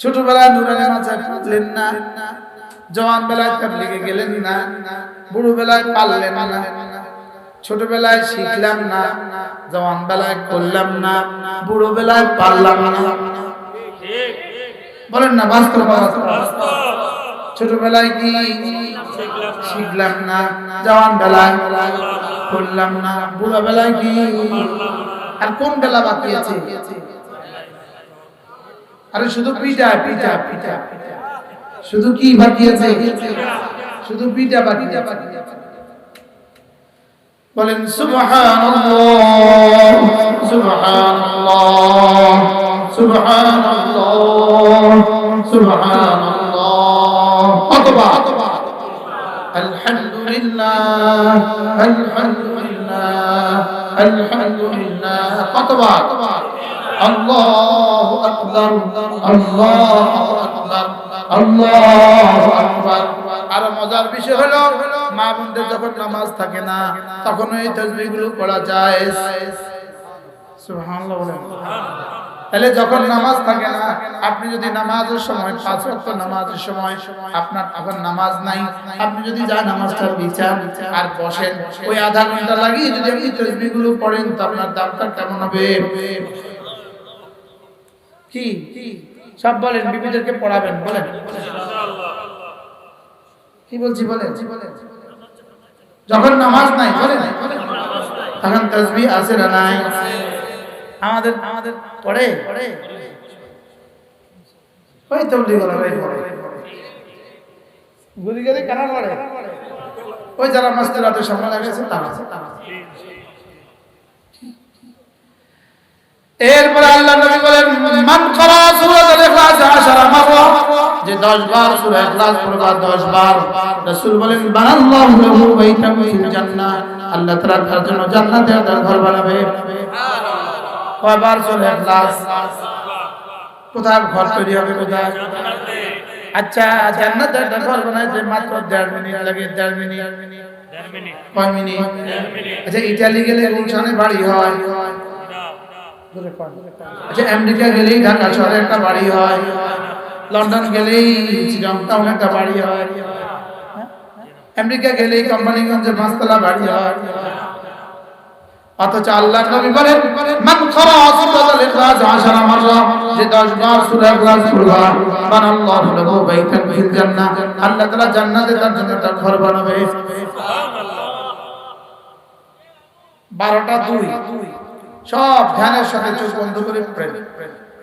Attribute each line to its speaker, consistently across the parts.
Speaker 1: ছোটবেলায় নুরানি মাঝে পড়লেন না, জওয়ান তাবলিগে গেলেন না, বুড়ো বেলায় না, ছোটবেলায় শিখলাম না, জওয়ান করলাম না, বুড়ো বেলায় না। বলেন না, বাস্তব ছোটবেলায় কি শিখলাম না, জওয়ান করলাম না, বুড়ো বেলায় কি? আর কোন বেলা বাকি আছে? আরে শুধু পিঠা পিঠা পিঠা। শুধু কি বাকি আছে? শুধু পিঠা বাকি বলেন, সুবহানাল্লাহ সুবহানাল্লাহ সুবহানাল্লাহ সুবহানাল্লাহ। কতবার আলহামদুলিল্লাহ আলহামদুলিল্লাহ আলহামদুলিল্লাহ। কতবার তাহলে যখন নামাজ থাকে না, আপনি যদি নামাজের সময়, পাঁচ ওয়াক্ত নামাজের সময়, আপনার এখন নামাজ নাই, আপনি যদি যা নামাজটা বিচার আর বসেন, ওই আধা ঘণ্টা লাগিয়ে যদি আপনি তসবিহগুলো পড়েন, তো আপনার দামটা কেমন হবে? কি? সব বলেন, বিবিদেরকে পড়াবেন, বলেন। কি বলছি, বলেন? যখন নামাজ নাই, বলেন। তখন তসবি আছে না নাই? আমাদের আমাদের পড়ে? ওই তবলি গলা ভাই পড়ে। গুলি গেলে কেন পড়ে? ওই যারা মাস্টার রাতে সময় লাগেছে তারা। এরপরে যে 10 বার সূরা ইখলাস পড়বা 10 বার। রাসূল বলেন, বানাল্লাহু লাহু বাইতান ফিল জান্নাহ। আল্লাহ তাআলা তার জন্য জান্নাতে তার ঘর বানাবে। কয়বার সূরা ইখলাস? কোথায় ঘর তৈরি হবে, কোথায়? আচ্ছা জান্নাতে একটা ঘর বানাইতে মাত্র 1.5 মিনিট লাগে 1.5 মিনিট। কয় মিনিট? আচ্ছা ইতালি গেলে গুলশানে বাড়ি হয়। আচ্ছা আমেরিকা গেলেই ঢাকা শহরে একটা বাড়ি হয়। লন্ডন গেলেই চিরংটাউন একটা বাড়ি হয়। আমেরিকা গেলেই কোম্পানিগঞ্জে পাঁচতলা বাড়ি হয়। অথচ আল্লাহ নবী বলেন, মান খারা সূরাতুল ইখলাস 10 মাররা, যে 10 বার সূরা ইখলাস পড়বা বাইতান ফিল আল্লাহ তাআলা জান্নাতে তার জন্য ঘর বানাবে। সুবহানাল্লাহ 12টা 2 সব ধ্যানের সাথে চোখ বন্ধ করে প্রেম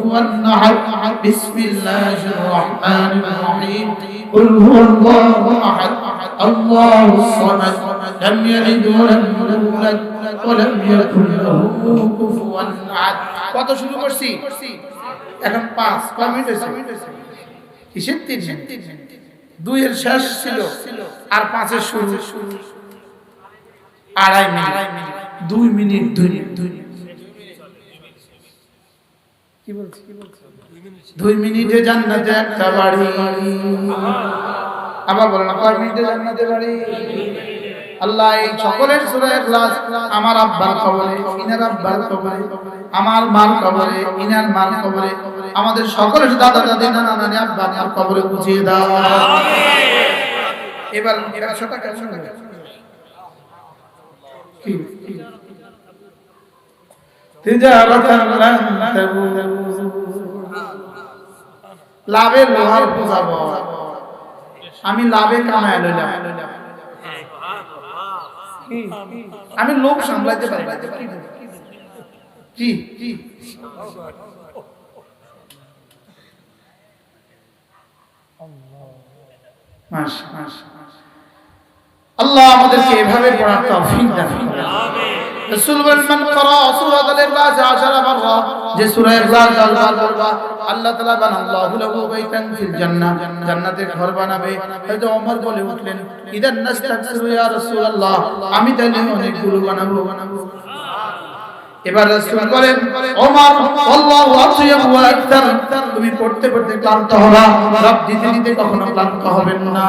Speaker 1: احد بسم الله الرحمن الرحيم قل هو الله احد الله الصمد لم يلد ولم يولد ولم يكن له كفوا احد কত শুরু করছি এখন পাঁচ কমেন্ট হয়েছে কিসের তিন দুইয়ের শেষ ছিল আর পাঁচের শুরু আড়াই মিনিট দুই মিনিট দুই মিনিট দুই মিনিট কি বলছি? কি বলছি? দুই মিনিটে জান্নাতে একটা বাড়ি। আবার বলেন কয় মিনিটে জান্নাতে বাড়ি। আল্লাহ এই সকলের সূরা ইখলাস আমার আব্বার কবরে ইনার আব্বার কবরে আমার মার কবরে ইনার মার কবরে আমাদের সকলের দাদা দাদি নানা নানি আব্বা আমার কবরে বুঝিয়ে দাও। এবার একশো টাকা শুনবে কি? লাভের লোহার বুঝাবো আমি লাভে কামায় লইলাম। আমি লোক সামলাইতে পারি মাশা মাশা আল্লাহ আমাদেরকে এভাবে পড়ার তৌফিক দান করেন। রাসূল বলেন করা সূরাতুল ইখলাস 10 মাররা যে সূরা ইখলাস 10 বার পড়বা আল্লাহ আমি বানাবো। এবার তুমি পড়তে পড়তে ক্লান্ত হবা দিতে দিতে কখনো ক্লান্ত হবেন না।